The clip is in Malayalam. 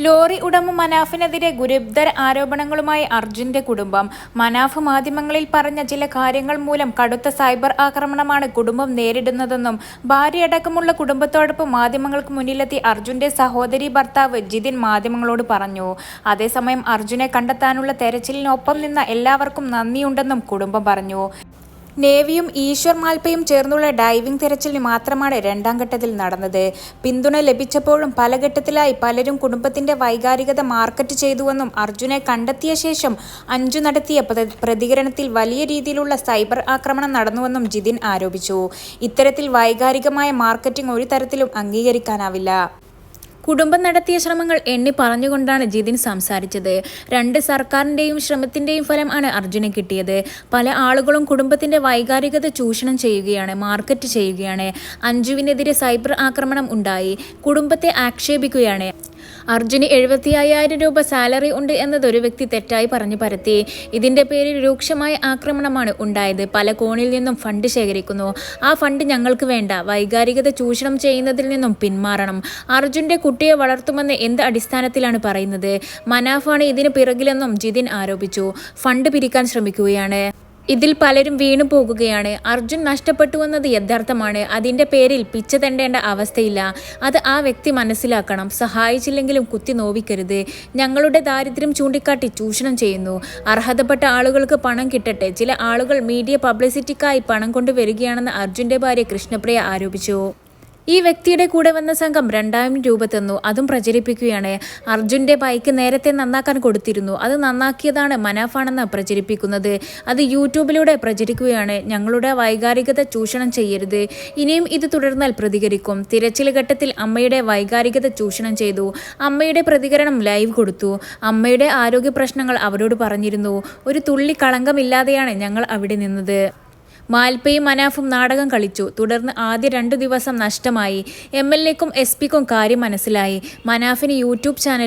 ലോറി ഉടമ മനാഫിനെതിരെ ഗുരുതര ആരോപണങ്ങളുമായി അർജുന്റെ കുടുംബം. മനാഫ് മാധ്യമങ്ങളിൽ പറഞ്ഞ ചില കാര്യങ്ങൾ മൂലം കടുത്ത സൈബർ ആക്രമണമാണ് കുടുംബം നേരിടുന്നതെന്നും ഭാര്യയടക്കമുള്ള കുടുംബത്തോടൊപ്പം മാധ്യമങ്ങൾക്ക് മുന്നിലെത്തി അർജുന്റെ സഹോദരി ഭർത്താവ് ജിതിൻ മാധ്യമങ്ങളോട് പറഞ്ഞു. അതേസമയം അർജുനെ കണ്ടെത്താനുള്ള തെരച്ചിലിനൊപ്പം നിന്ന എല്ലാവർക്കും നന്ദിയുണ്ടെന്നും കുടുംബം പറഞ്ഞു. നേവിയും ഈശ്വർ മാൽപ്പയും ചേർന്നുള്ള ഡൈവിംഗ് തിരച്ചിലിന് മാത്രമാണ് രണ്ടാം ഘട്ടത്തിൽ നടന്നത്. പിന്തുണ ലഭിച്ചപ്പോഴും പല ഘട്ടത്തിലായി പലരും കുടുംബത്തിന്റെ വൈകാരികത മാർക്കറ്റ് ചെയ്തുവെന്നും അർജുനെ കണ്ടെത്തിയ ശേഷം അഞ്ചു നടത്തിയ പ്ര- പ്രതികരണത്തിൽ വലിയ രീതിയിലുള്ള സൈബർ ആക്രമണം നടന്നുവെന്നും ജിതിൻ ആരോപിച്ചു. ഇത്തരത്തിൽ വൈകാരികമായ മാർക്കറ്റിംഗ് ഒരു തരത്തിലും അംഗീകരിക്കാനാവില്ല. കുടുംബം നടത്തിയ ശ്രമങ്ങൾ എണ്ണി പറഞ്ഞുകൊണ്ടാണ് ജിതിൻ സംസാരിച്ചത്. രണ്ട് സർക്കാരിന്റെയും ശ്രമത്തിന്റെയും ഫലം ആണ് അർജുന് കിട്ടിയത്. പല ആളുകളും കുടുംബത്തിന്റെ വൈകാരികത ചൂഷണം ചെയ്യുകയാണ് മാർക്കറ്റ് ചെയ്യുകയാണ്. അഞ്ജുവിനെതിരെ സൈബർ ആക്രമണം ഉണ്ടായി. കുടുംബത്തെ ആക്ഷേപിക്കുകയാണ്. അർജുന് എഴുപത്തി അയ്യായിരം രൂപ സാലറി ഉണ്ട് എന്നത് ഒരു വ്യക്തി തെറ്റായി പറഞ്ഞു പരത്തി. ഇതിന്റെ പേരിൽ രൂക്ഷമായ ആക്രമണമാണ് ഉണ്ടായത്. പല കോണിൽ നിന്നും ഫണ്ട് ശേഖരിക്കുന്നു. ആ ഫണ്ട് ഞങ്ങൾക്ക് വേണ്ട. വൈകാരികത ചൂഷണം ചെയ്യുന്നതിൽ നിന്നും പിന്മാറണം. അർജുന്റെ കുട്ടിയെ വളർത്തുമെന്ന് എന്ത് അടിസ്ഥാനത്തിലാണ് പറയുന്നത്? മനാഫാണ് ഇതിന് പിറകിലെന്നും ജിതിൻ ആരോപിച്ചു. ഫണ്ട് പിരിക്കാൻ ശ്രമിക്കുകയാണ്. ഇതിൽ പലരും വീണു പോകുകയാണ്. അർജുൻ നഷ്ടപ്പെട്ടുവെന്നത് യഥാർത്ഥമാണ്. അതിന്റെ പേരിൽ പിച്ച തെണ്ടേണ്ട അവസ്ഥയില്ല. അത് ആ വ്യക്തി മനസ്സിലാക്കണം. സഹായിച്ചില്ലെങ്കിലും കുത്തി നോവിക്കരുത്. ഞങ്ങളുടെ ദാരിദ്ര്യം ചൂണ്ടിക്കാട്ടി ചൂഷണം ചെയ്യുന്നു. അർഹതപ്പെട്ട ആളുകൾക്ക് പണം കിട്ടട്ടെ. ചില ആളുകൾ മീഡിയ പബ്ലിസിറ്റിക്കായി പണം കൊണ്ടുവരികയാണെന്ന് അർജുന്റെ ഭാര്യ കൃഷ്ണപ്രിയ ആരോപിച്ചു. ഈ വ്യക്തിയുടെ കൂടെ വന്ന സംഘം രണ്ടായിരം രൂപ തന്നു. അതും പ്രചരിപ്പിക്കുകയാണ്. അർജുന്റെ ബൈക്ക് നേരത്തെ നന്നാക്കാൻ കൊടുത്തിരുന്നു. അത് നന്നാക്കിയതാണ് മനാഫാണെന്ന് പ്രചരിപ്പിക്കുന്നത്. അത് യൂട്യൂബിലൂടെ പ്രചരിക്കുകയാണ്. ഞങ്ങളുടെ വൈകാരികത ചൂഷണം ചെയ്യരുത്. ഇനിയും ഇത് തുടർന്നാൽ പ്രതികരിക്കും. തിരച്ചിൽ ഘട്ടത്തിൽ അമ്മയുടെ വൈകാരികത ചൂഷണം ചെയ്തു. അമ്മയുടെ പ്രതികരണം ലൈവ് കൊടുത്തു. അമ്മയുടെ ആരോഗ്യ പ്രശ്നങ്ങൾ അവരോട് പറഞ്ഞിരുന്നു. ഒരു തുള്ളി കളങ്കമില്ലാതെയാണ് ഞങ്ങൾ അവിടെ നിന്നത്. മാൽപ്പയും മനാഫും നാടകം കളിച്ചു. തുടർന്ന് ആദ്യ രണ്ടു ദിവസം നഷ്ടമായി. എം എൽ എക്കും എസ് പിക്കും കാര്യം മനസ്സിലായി. മനാഫിന് യൂട്യൂബ് ചാനൽ